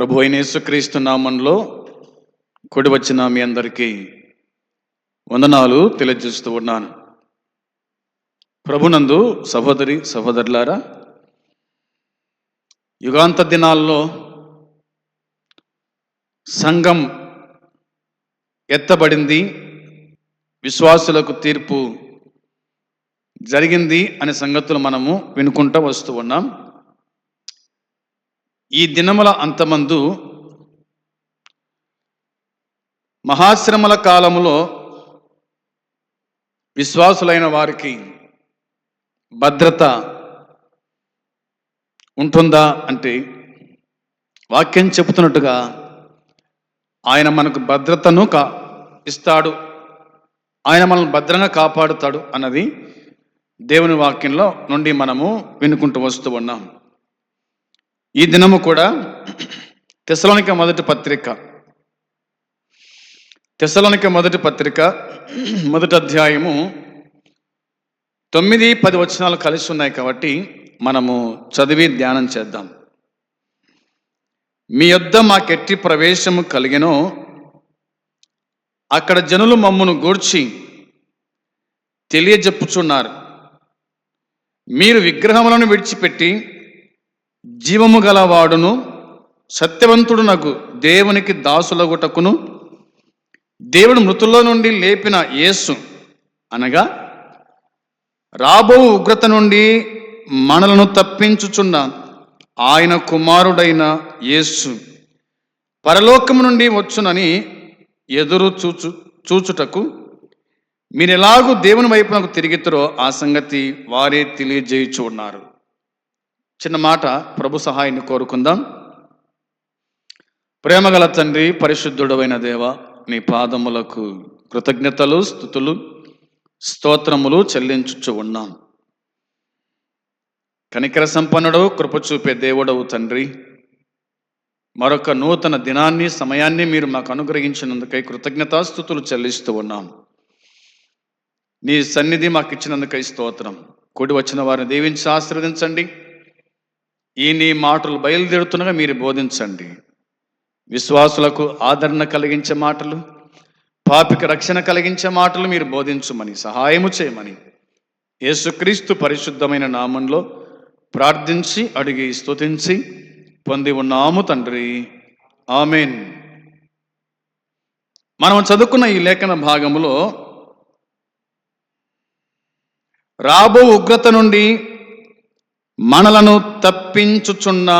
ప్రభు అయిన యేసుక్రీస్తు నామంలో కొడి వచ్చిన మీ అందరికీ వందనాలు తెలియజేస్తూ ఉన్నాను. ప్రభునందు సహోదరి సహోదరులారా యుగాంత దినాల్లో సంఘం ఎత్తబడింది విశ్వాసులకు తీర్పు జరిగింది అనే సంగతులు మనము వినుకుంటూ వస్తూ ఉన్నాం. ఈ దినముల అంతమందు మహాశ్రమల కాలములో విశ్వాసులైన వారికి భద్రత ఉంటుందా అంటే వాక్యం చెబుతున్నట్టుగా ఆయన మనకు భద్రతను కా ఇస్తాడు. ఆయన మనల్ని భద్రంగా కాపాడుతాడు అన్నది దేవుని వాక్యంలో నుండి మనము వినుకుంటూ వస్తూ ఉన్నాం. ఈ దినము కూడా తెసలోనిక మొదటి పత్రిక. తెసలోనిక మొదటి పత్రిక మొదటి అధ్యాయము తొమ్మిది పది వచనాలు కలిసి ఉన్నాయి కాబట్టి మనము చదివి ధ్యానం చేద్దాం. మీ యొద్ద మాకెట్టి ప్రవేశము కలిగినో అక్కడ జనులు మమ్మును గూర్చి తెలియజెప్పుచున్నారు. మీరు విగ్రహములను విడిచిపెట్టి జీవము గలవాడును సత్యవంతుడు నాకు దేవునికి దాసులగుటకును. దేవుడు మృతుల్లో నుండి లేపిన యేసు అనగా రాబో ఉగ్రత నుండి మనలను తప్పించుచున్న ఆయన కుమారుడైన యేసు పరలోకము నుండి వచ్చునని ఎదురు చూచు చూచుటకు మీరు ఎలాగూ దేవుని వైపునకు తిరిగితరో ఆ సంగతి వారే తెలియజేయుచు ఉన్నారు చిన్న మాట ప్రభు సహాయాన్ని కోరుకుందాం. ప్రేమగల తండ్రి పరిశుద్ధుడమైన దేవ నీ పాదములకు కృతజ్ఞతలు స్థుతులు స్తోత్రములు చెల్లించుచు ఉన్నాం. కనికర సంపన్నుడవు కృప చూపే దేవుడవు తండ్రి. మరొక నూతన దినాన్ని సమయాన్ని మీరు మాకు అనుగ్రహించినందుకై కృతజ్ఞతాస్థుతులు చెల్లిస్తూ ఉన్నాం. నీ సన్నిధి మాకు ఇచ్చినందుకై స్తోత్రం. కూడి వచ్చిన వారిని దీవించి ఆశీర్వదించండి. ఈ నీ మాటలు బయలుదేరుతుండగా మీరు బోధించండి. విశ్వాసులకు ఆదరణ కలిగించే మాటలు పాపిక రక్షణ కలిగించే మాటలు మీరు బోధించమని సహాయము చేయమని. యేసుక్రీస్తు పరిశుద్ధమైన నామంలో ప్రార్థించి అడిగి స్తుతించి పొంది ఉన్నాము తండ్రి. ఆమెన్. మనం చదువుకున్న ఈ లేఖన భాగంలో రాబో ఉగ్రత నుండి మనలను తప్పించుచున్న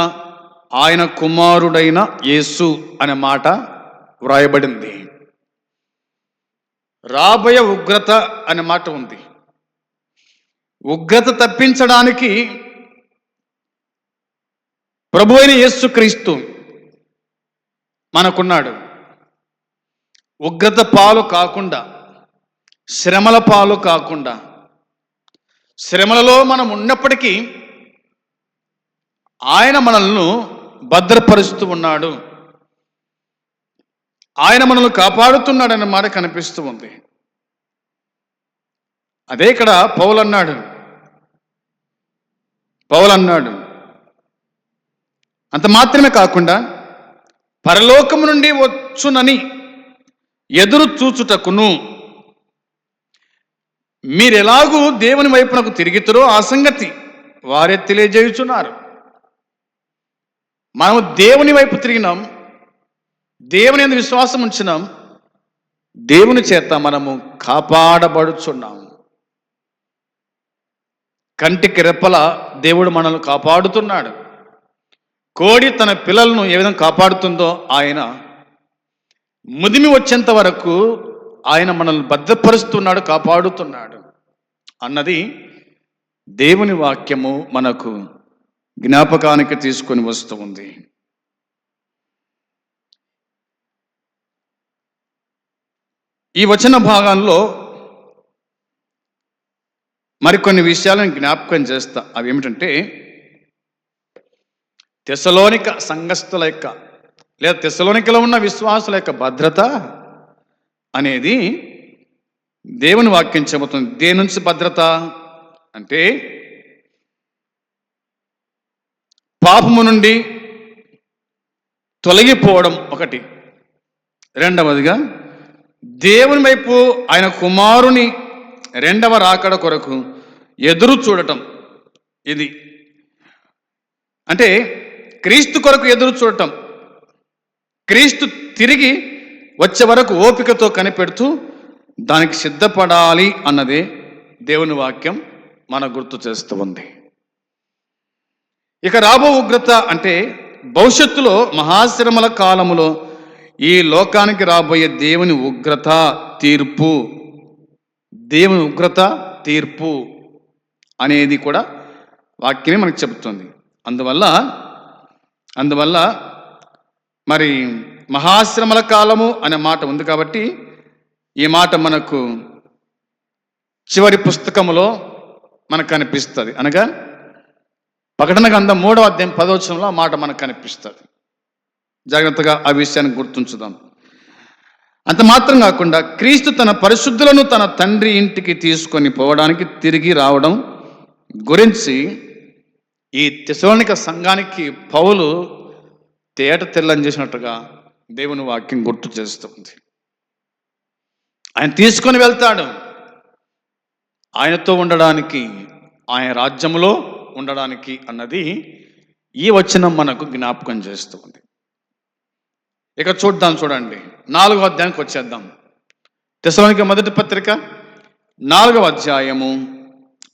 ఆయన కుమారుడైన యేసు అనే మాట వ్రాయబడింది. రాబోయే ఉగ్రత అనే మాట ఉంది. ఉగ్రత తప్పించడానికి ప్రభు అయిన యేసుక్రీస్తు మనకున్నాడు. ఉగ్రత పాలు కాకుండా శ్రమల పాలు కాకుండా శ్రమలలో మనం ఉన్నప్పటికీ ఆయన మనల్ని భద్రపరుస్తూ ఉన్నాడు. ఆయన మనల్ని కాపాడుతున్నాడన్న మాట కనిపిస్తూ ఉంది. అదే ఇక్కడ పౌలన్నాడు. పౌలన్నాడు. అంత మాత్రమే కాకుండా పరలోకము నుండి వచ్చునని ఎదురు చూచుటకును మీరు దేవుని వైపునకు తిరిగితురో ఆ సంగతి వారే తెలియజేయుచున్నారు. మనము దేవుని వైపు తిరిగినాం. దేవుని ఎందు విశ్వాసం ఉంచినాం. దేవుని చేత మనము కాపాడబడుచున్నాం. కంటికి రెప్పల దేవుడు మనల్ని కాపాడుతున్నాడు. కోడి తన పిల్లలను ఏ విధంగా కాపాడుతుందో ఆయన ముదిమి వచ్చేంత వరకు ఆయన మనల్ని భద్రపరుస్తున్నాడు కాపాడుతున్నాడు అన్నది దేవుని వాక్యము మనకు జ్ఞాపకానికి తీసుకొని వస్తూ ఉంది. ఈ వచన భాగంలో మరికొన్ని విషయాలను జ్ఞాపకం చేస్తా. అవి ఏమిటంటే తెసలోనిక సంఘస్థుల యొక్క లేదా తెసలోనికలో ఉన్న విశ్వాసుల యొక్క భద్రత అనేది దేవుని వాక్యం చెబుతుంది. దేని నుంచి భద్రత? అంటే పాపము నుండి తొలగిపోవడం ఒకటి. రెండవదిగా దేవుని వైపు ఆయన కుమారుని రెండవ రాకడ కొరకు ఎదురు చూడటం ఇది. అంటే క్రీస్తు కొరకు ఎదురు చూడటం. క్రీస్తు తిరిగి వచ్చే వరకు ఓపికతో కనిపెడుతూ దానికి సిద్ధపడాలి అన్నదే దేవుని వాక్యం మన గుర్తు చేస్తూ ఉంది. ఇక రాబో ఉగ్రత అంటే భవిష్యత్తులో మహాశ్రమల కాలములో ఈ లోకానికి రాబోయే దేవుని ఉగ్రత తీర్పు. దేవుని ఉగ్రత తీర్పు అనేది కూడా వాక్యమే మనకు చెబుతుంది. అందువల్ల అందువల్ల మరి మహాశ్రమల కాలము అనే మాట ఉంది కాబట్టి ఈ మాట మనకు చివరి పుస్తకములో మనకు కనిపిస్తుంది. అనగా ప్రకటన గ్రంథం మూడవ అధ్యాయం పదవచనంలో ఆ మాట మనకు కనిపిస్తుంది. జాగ్రత్తగా ఆ విషయాన్ని గుర్తుంచుదాం. అంత మాత్రం కాకుండా క్రీస్తు తన పరిశుద్ధులను తన తండ్రి ఇంటికి తీసుకొని పోవడానికి తిరిగి రావడం గురించి ఈ తెశోనిక సంఘానికి పౌలు తేట తెల్లని చేసినట్టుగా దేవుని వాక్యం గుర్తు చేస్తుంది. ఆయన తీసుకొని వెళ్తాడు. ఆయనతో ఉండడానికి ఆయన రాజ్యములో ఉండడానికి అన్నది ఈ వచనం మనకు జ్ఞాపకం చేస్తుంది. ఇక చూద్దాం చూడండి. నాలుగో అధ్యాయానికి వచ్చేద్దాం. తెసలోనికి మొదటి పత్రిక నాలుగవ అధ్యాయము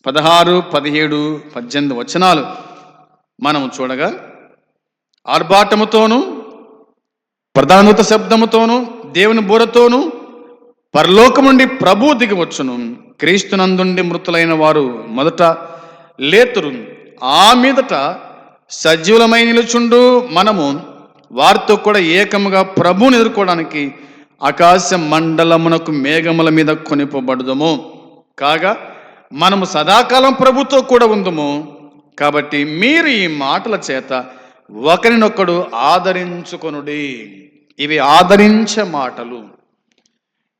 పదహారు పదిహేడు పద్దెనిమిది వచనాలు మనం చూడగా ఆర్భాటముతోనూ ప్రధానత శబ్దముతోనూ దేవుని బూరతోనూ పరలోకం నుండి ప్రభు దిగివచ్చును క్రీస్తునందుండి మృతులైన వారు మొదట లేతురు. ఆ మీదట సజీవులమై నిలుచుండు మనము వారితో కూడా ఏకముగా ప్రభువుని ఎదుర్కోవడానికి ఆకాశ మండలమునకు మేఘముల మీద కొనిపబడదము. కాగా మనము సదాకాలం ప్రభుతో కూడా ఉందము. కాబట్టి మీరు ఈ మాటల చేత ఒకరినొకడు ఆదరించుకొనుడి. ఇవి ఆదరించే మాటలు.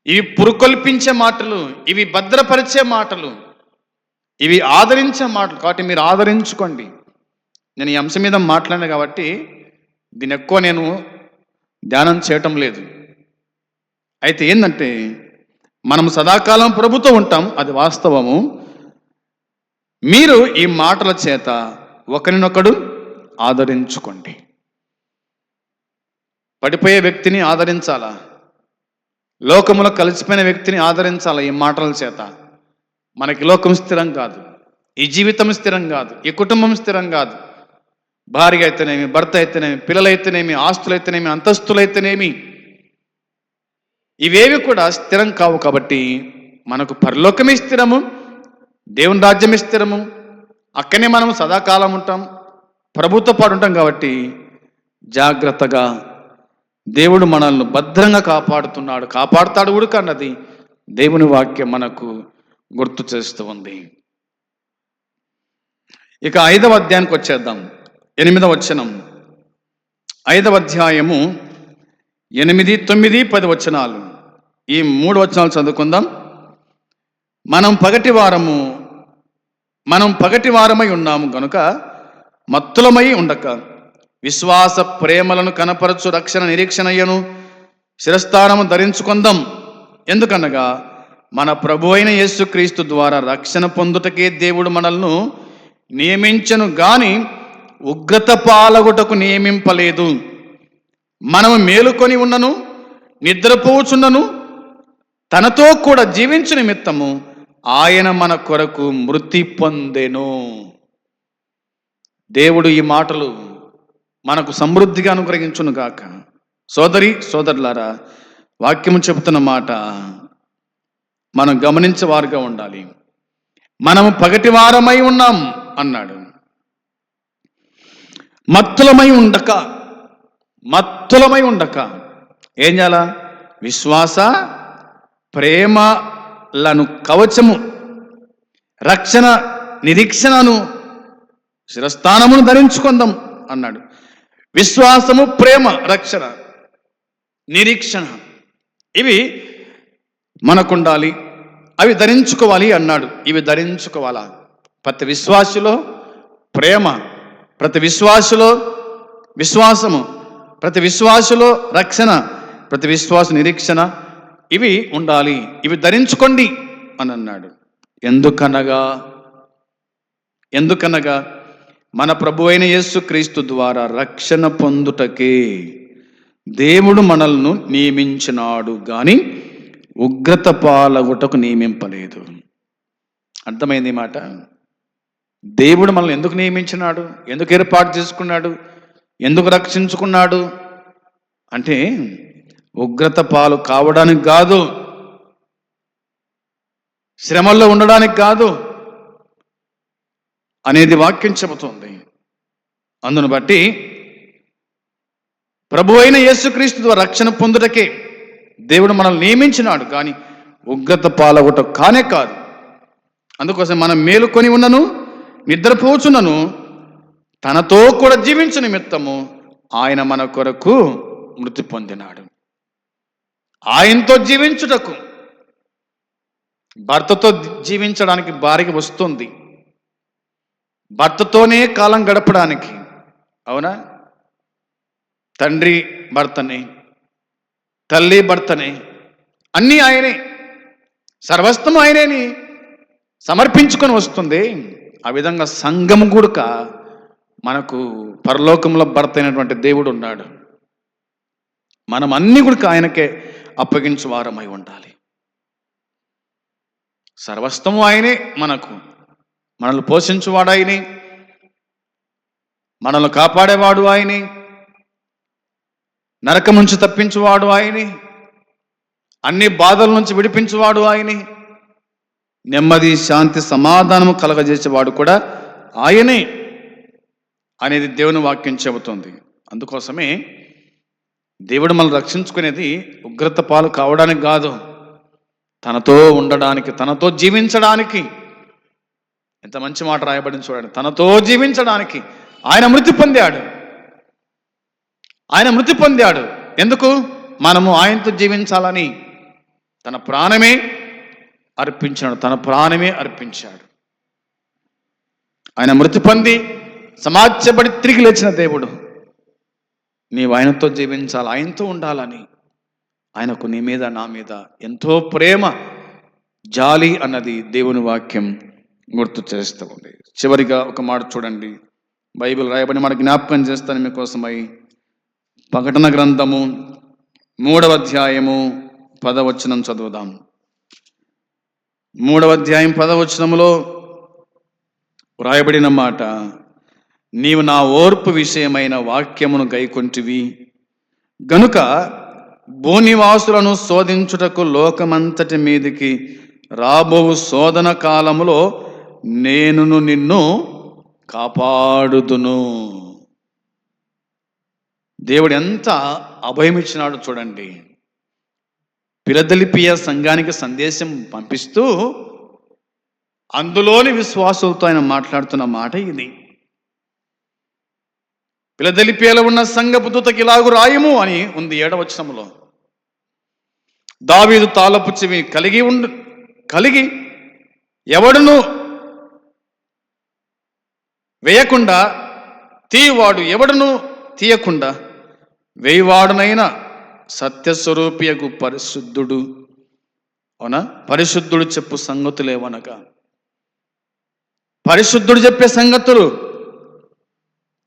ఇవి పురుకొల్పించే మాటలు. ఇవి భద్రపరిచే మాటలు. ఇవి ఆదరించే మాటలు కాబట్టి మీరు ఆదరించుకోండి. నేను ఈ అంశం మీద మాట్లాడాను కాబట్టి దీన్ని ఎక్కువ నేను ధ్యానం చేయటం లేదు. అయితే ఏంటంటే మనం సదాకాలం ప్రభుతో ఉంటాం అది వాస్తవము. మీరు ఈ మాటల చేత ఒకరినొకడు ఆదరించుకోండి. పడిపోయే వ్యక్తిని ఆదరించాలా? లోకములో కలిసిపోయిన వ్యక్తిని ఆదరించాలా ఈ మాటల చేత? మనకి లోకం స్థిరం కాదు. ఈ జీవితం స్థిరం కాదు. ఈ కుటుంబం స్థిరం కాదు. భార్య అయితేనేమి భర్త అయితేనేమి పిల్లలైతేనేమి ఆస్తులైతేనేమి అంతస్తులైతేనేమి ఇవేవి కూడా స్థిరం కావు కాబట్టి మనకు పరలోకమే స్థిరము దేవుని రాజ్యమే స్థిరము. అక్కనే మనం సదాకాలం ఉంటాం ప్రభుత్వ పాటు ఉంటాం కాబట్టి జాగ్రత్తగా దేవుడు మనల్ని భద్రంగా కాపాడుతున్నాడు. కాపాడుతాడు కూడా దేవుని వాక్యం మనకు గుర్తు చేస్తూ ఉంది. ఇక ఐదవ అధ్యాయానికి వచ్చేద్దాం. ఎనిమిదవ వచనం. ఐదవ అధ్యాయము ఎనిమిది తొమ్మిది పది వచనాలు. ఈ మూడు వచనాలు చదువుకుందాం. మనం పగటి వారము మనం పగటి వారమై ఉన్నాము గనుక మత్తులమై ఉండక. విశ్వాస ప్రేమలను కనపరచు రక్షణ నిరీక్షణయ్యను శిరస్థానము ధరించుకుందాం. ఎందుకనగా మన ప్రభు అయిన యేసుక్రీస్తు ద్వారా రక్షణ పొందుటకే దేవుడు మనల్ని నియమించను గాని ఉగ్రత పాలగుటకు నియమింపలేదు. మనము మేలుకొని ఉన్నను నిద్రపోచున్నను తనతో కూడా జీవించు నిమిత్తము ఆయన మన కొరకు మృతి పొందెను. దేవుడు ఈ మాటలు మనకు సమృద్ధిగా అనుగ్రహించును గాక సోదరి సోదరులారా వాక్యము చెబుతున్న మాట మనం గమనించేవారుగా ఉండాలి. మనము పగటి వారమై ఉన్నాం అన్నాడు. మత్తులమై ఉండక మత్తులమై ఉండక. ఏం చేయాలా? విశ్వాస ప్రేమలను కవచము రక్షణ నిరీక్షణను శిరస్థానమును ధరించుకుందాం అన్నాడు. విశ్వాసము ప్రేమ రక్షణ నిరీక్షణ ఇవి మనకుండాలి. అవి ధరించుకోవాలి అన్నాడు. ఇవి ధరించుకోవాలా? ప్రతి విశ్వాసులో ప్రేమ ప్రతి విశ్వాసులో విశ్వాసము ప్రతి విశ్వాసులో రక్షణ ప్రతి విశ్వాస నిరీక్షణ ఇవి ఉండాలి. ఇవి ధరించుకోండి అని అన్నాడు. ఎందుకనగా? ఎందుకనగా? మన ప్రభు అయిన యేసుక్రీస్తు ద్వారా రక్షణ పొందుటకే దేవుడు మనల్ని నియమించినాడు. కానీ ఉగ్రత పాలగుటకు నియమింపలేదు. అర్థమైంది మాట? దేవుడు మనల్ని ఎందుకు నియమించినాడు? ఎందుకు ఏర్పాటు చేసుకున్నాడు? ఎందుకు రక్షించుకున్నాడు? అంటే ఉగ్రత పాలు కావడానికి కాదు శ్రమల్లో ఉండడానికి కాదు అనేది వాక్యం చెబుతోంది. అందును బట్టి ప్రభు అయిన యేసుక్రీస్తు ద్వారా రక్షణ పొందుటకే దేవుడు మనల్ని నియమించినాడు కానీ ఉగ్రత పాలగొట కానే కాదు. అందుకోసం మనం మేలుకొని ఉన్నను నిద్రపోచున్నను తనతో కూడా జీవించు నిమిత్తము ఆయన మన కొరకు మృతి పొందినాడు. ఆయనతో జీవించుటకు భర్తతో జీవించడానికి భార్యకి వస్తుంది. భర్తతోనే కాలం గడపడానికి అవునా? తండ్రి భర్తని తల్లి భర్తనే అన్నీ ఆయనే సర్వస్వం ఆయనేని సమర్పించుకొని వస్తుంది. ఆ విధంగా సంఘం కూడక మనకు పరలోకంలో భర్త అయినటువంటి దేవుడు ఉన్నాడు. మనం అన్ని కూడా ఆయనకే అప్పగించు వారమై ఉండాలి. సర్వస్వము ఆయనే మనకు మనల్ని పోషించువాడు ఆయనే మనల్ని కాపాడేవాడు ఆయనే నరకం నుంచి తప్పించువాడు ఆయనే. అన్ని బాధల నుంచి విడిపించువాడు ఆయనే. నెమ్మది శాంతి సమాధానము కలగజేసేవాడు కూడా ఆయనే అనేది దేవుని వాక్యం చెబుతోంది. అందుకోసమే దేవుడు మనల్ని రక్షించుకునేది ఉగ్రత పాలు కావడానికి కాదు తనతో ఉండడానికి తనతో జీవించడానికి. ఎంత మంచి మాట రాయబడింది చూడండి. తనతో జీవించడానికి ఆయన మృతి పొందాడు. ఆయన మృతి పొందాడు. ఎందుకు? మనము ఆయనతో జీవించాలని. తన ప్రాణమే అర్పించాడు. తన ప్రాణమే అర్పించాడు. ఆయన మృతి పొంది సమాజబడి తిరిగి లేచిన దేవుడు. నీవు ఆయనతో జీవించాలి. ఆయనతో ఉండాలని. ఆయనకు నీ మీద నా మీద ఎంతో ప్రేమ జాలి అన్నది దేవుని వాక్యం గుర్తు చేస్తూ ఉంది. చివరిగా ఒక మాట చూడండి. బైబిల్ రాయబడి మాట జ్ఞాపకం చేస్తాను మీకోసమై. ప్రకటన గ్రంథము మూడవ అధ్యాయము పదవచనం చదువుదాం. మూడవ అధ్యాయం పదవచనములో వ్రాయబడిన మాట నీవు నా ఓర్పు విషయమైన వాక్యమును గైకొంటివి. గనుక భూనివాసులను శోధించుటకు లోకమంతటి మీదికి రాబోవు శోధన కాలములో నేనును నిన్ను కాపాడుదును. దేవుడు ఎంత అభయమిచ్చినాడు చూడండి. పిలదలిపియ సంఘానికి సందేశం పంపిస్తూ అందులోని విశ్వాసులతో ఆయన మాట్లాడుతున్న మాట ఇది. పిలదలిపియలో ఉన్న సంఘపు దూతకి ఇలాగు రాయము అని ఉంది ఏడవచనంలో దావీదు తాలపు చెవి కలిగి ఉండు కలిగి ఎవడును వేయకుండా తీవాడు ఎవడును తీయకుండా వేయివాడునైన సత్యస్వరూపియకు పరిశుద్ధుడు. అవునా? పరిశుద్ధుడు చెప్పు సంగతులేవనగా పరిశుద్ధుడు చెప్పే సంగతులు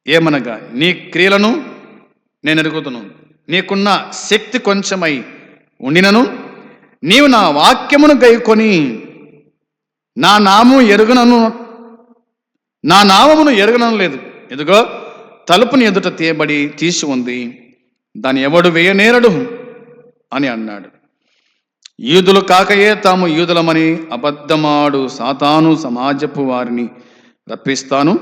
ఏమనగా? నీ క్రియలను నేను ఎరుగుతును నీకున్న శక్తి కొంచెమై ఉండినను. నీవు నా వాక్యమును గైకొని నా నాము ఎరుగనను. నా నామమును ఎరగనం లేదు. ఎదుగో తలుపుని ఎదుట తీయబడి తీసి ఉంది దాని ఎవడు వేయనేరడు అని అన్నాడు. యూదులు కాకయే తాము యూదులమని అబద్ధమాడు సాతాను సమాజపు వారిని రప్పిస్తాను.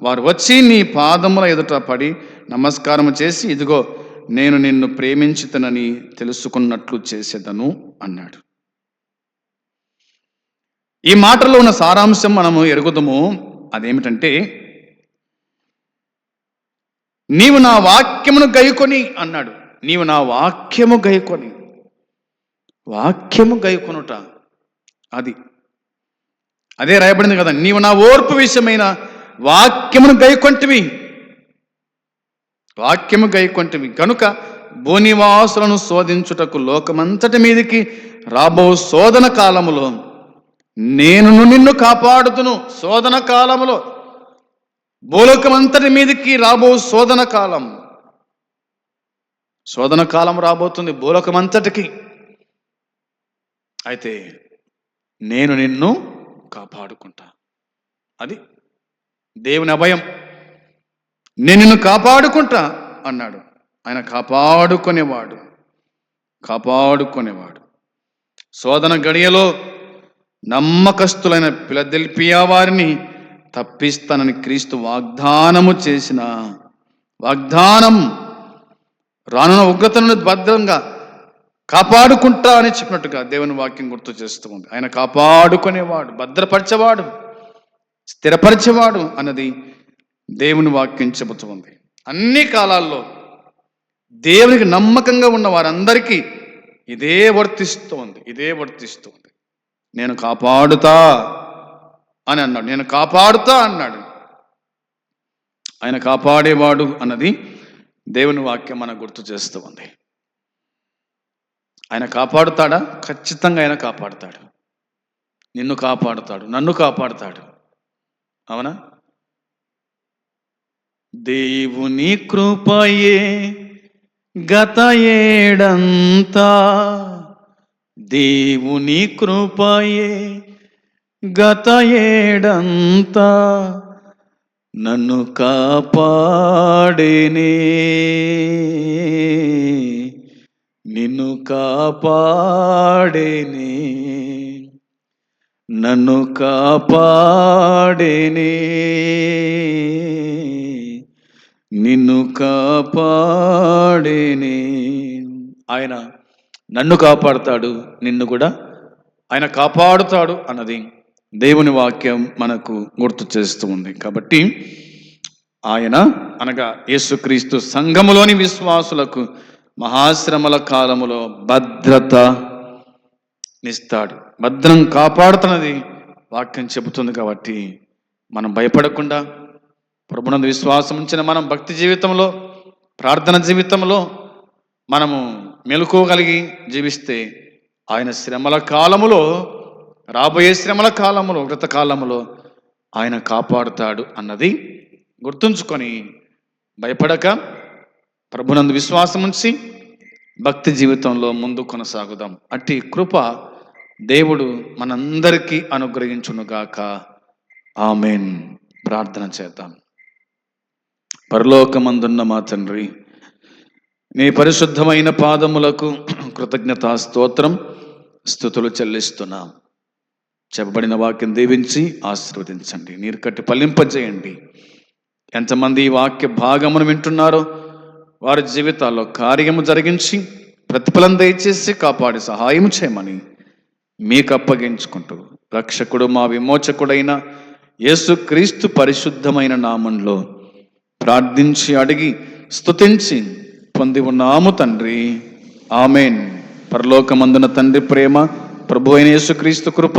వారు వచ్చి నీ పాదముల ఎదుట పడి నమస్కారం చేసి ఇదిగో నేను నిన్ను ప్రేమించుతనని తెలుసుకున్నట్లు చేసేదను అన్నాడు. ఈ మాటలో ఉన్న సారాంశం మనము ఎరుగుదము. అదేమిటంటే నీవు నా వాక్యమును గైకొని అన్నాడు. నీవు నా వాక్యము గైకొని. వాక్యము గైకొనుట అది. అదే రాయబడింది కదా నీవు నా ఓర్పు విషయమైన వాక్యమును గైకొంటివి. వాక్యము గైకొంటివి. కనుక భూనివాసులను శోధించుటకు లోకమంతటి మీదికి రాబో శోధన కాలములో నేను నిన్ను కాపాడుతును. శోధన కాలములో భూలోకమంతటి మీదకి రాబో శోధన కాలం. శోధన కాలం రాబోతుంది భూలోకమంతటికి. అయితే నేను నిన్ను కాపాడుకుంటా. అది దేవుని అభయం. నేను నిన్ను కాపాడుకుంటా అన్నాడు. ఆయన కాపాడుకునేవాడు. కాపాడుకునేవాడు. శోధన గడియలో నమ్మకస్తులైన పిలదెల్పియా వారిని తప్పిస్తానని క్రీస్తు వాగ్దానము చేసిన వాగ్దానం రానున్న ఉగ్రతను భద్రంగా కాపాడుకుంటా అని చెప్పినట్టుగా దేవుని వాక్యం గుర్తు చేస్తూ ఉంది. ఆయన కాపాడుకునేవాడు భద్రపరిచేవాడు స్థిరపరిచేవాడు అన్నది దేవుని వాక్యం చెబుతూ ఉంది. అన్ని కాలాల్లో దేవునికి నమ్మకంగా ఉన్న వారందరికీ ఇదే వర్తిస్తోంది ఇదే వర్తిస్తోంది నేను కాపాడుతా అని అన్నాడు. నేను కాపాడుతా అన్నాడు. ఆయన కాపాడేవాడు అన్నది దేవుని వాక్యం మనకు గుర్తు చేస్తూ ఉంది. ఆయన కాపాడుతాడా? ఖచ్చితంగా ఆయన కాపాడుతాడు. నిన్ను కాపాడుతాడు నన్ను కాపాడుతాడు. అవునా? దేవుని కృపయే గత ఏడంతా దేవుని కృపయే గత ఏడంతా నన్ను కాపాడేనే. నిన్ను కాపాడేనే. నన్ను కాపాడేనే. నిన్ను కాపాడేనే. ఆయన నన్ను కాపాడతాడు నిన్ను కూడా ఆయన కాపాడుతాడు అన్నది దేవుని వాక్యం మనకు గుర్తు చేస్తూ ఉంది. కాబట్టి ఆయన అనగా యేసుక్రీస్తు సంఘములోని విశ్వాసులకు మహాశ్రమల కాలములో భద్రత నిస్తాడు భద్రం కాపాడుతున్నది వాక్యం చెబుతుంది కాబట్టి మనం భయపడకుండా ప్రభునందు విశ్వాసం ఉంచిన మనం భక్తి జీవితంలో ప్రార్థన జీవితంలో మనము మెలుకోగలిగి జీవిస్తే ఆయన శ్రమల కాలములో రాబోయే శ్రమల కాలంలో వ్రత ఆయన కాపాడుతాడు అన్నది గుర్తుంచుకొని భయపడక ప్రభునందు విశ్వాసం ఉంచి భక్తి జీవితంలో ముందు కొనసాగుదాం. అట్టి కృప దేవుడు మనందరికీ అనుగ్రహించునుగాక. ఆమెన్. ప్రార్థన చేద్దాం. పరలోకమందున్న మా తండ్రి నీ పరిశుద్ధమైన పాదములకు కృతజ్ఞతా స్తోత్రం స్థుతులు చెల్లిస్తున్నాం. చెప్పబడిన వాక్యం దీవించి ఆశీర్వదించండి. నీరు కట్టి పల్లింపజేయండి ఎంతమంది ఈ వాక్య భాగమును వింటున్నారో వారి జీవితాల్లో కార్యము జరిగించి ప్రతిఫలం దయచేసి కాపాడి సహాయం చేయమని మీకు అప్పగించుకుంటూ రక్షకుడు మా విమోచకుడైన యేసుక్రీస్తు పరిశుద్ధమైన నామంలో ప్రార్థించి అడిగి స్తుతించి పొంది ఉన్నాము తండ్రి. ఆమెన్. పరలోకమందున తండ్రి ప్రేమ ప్రభు అయిన యేసుక్రీస్తు కృప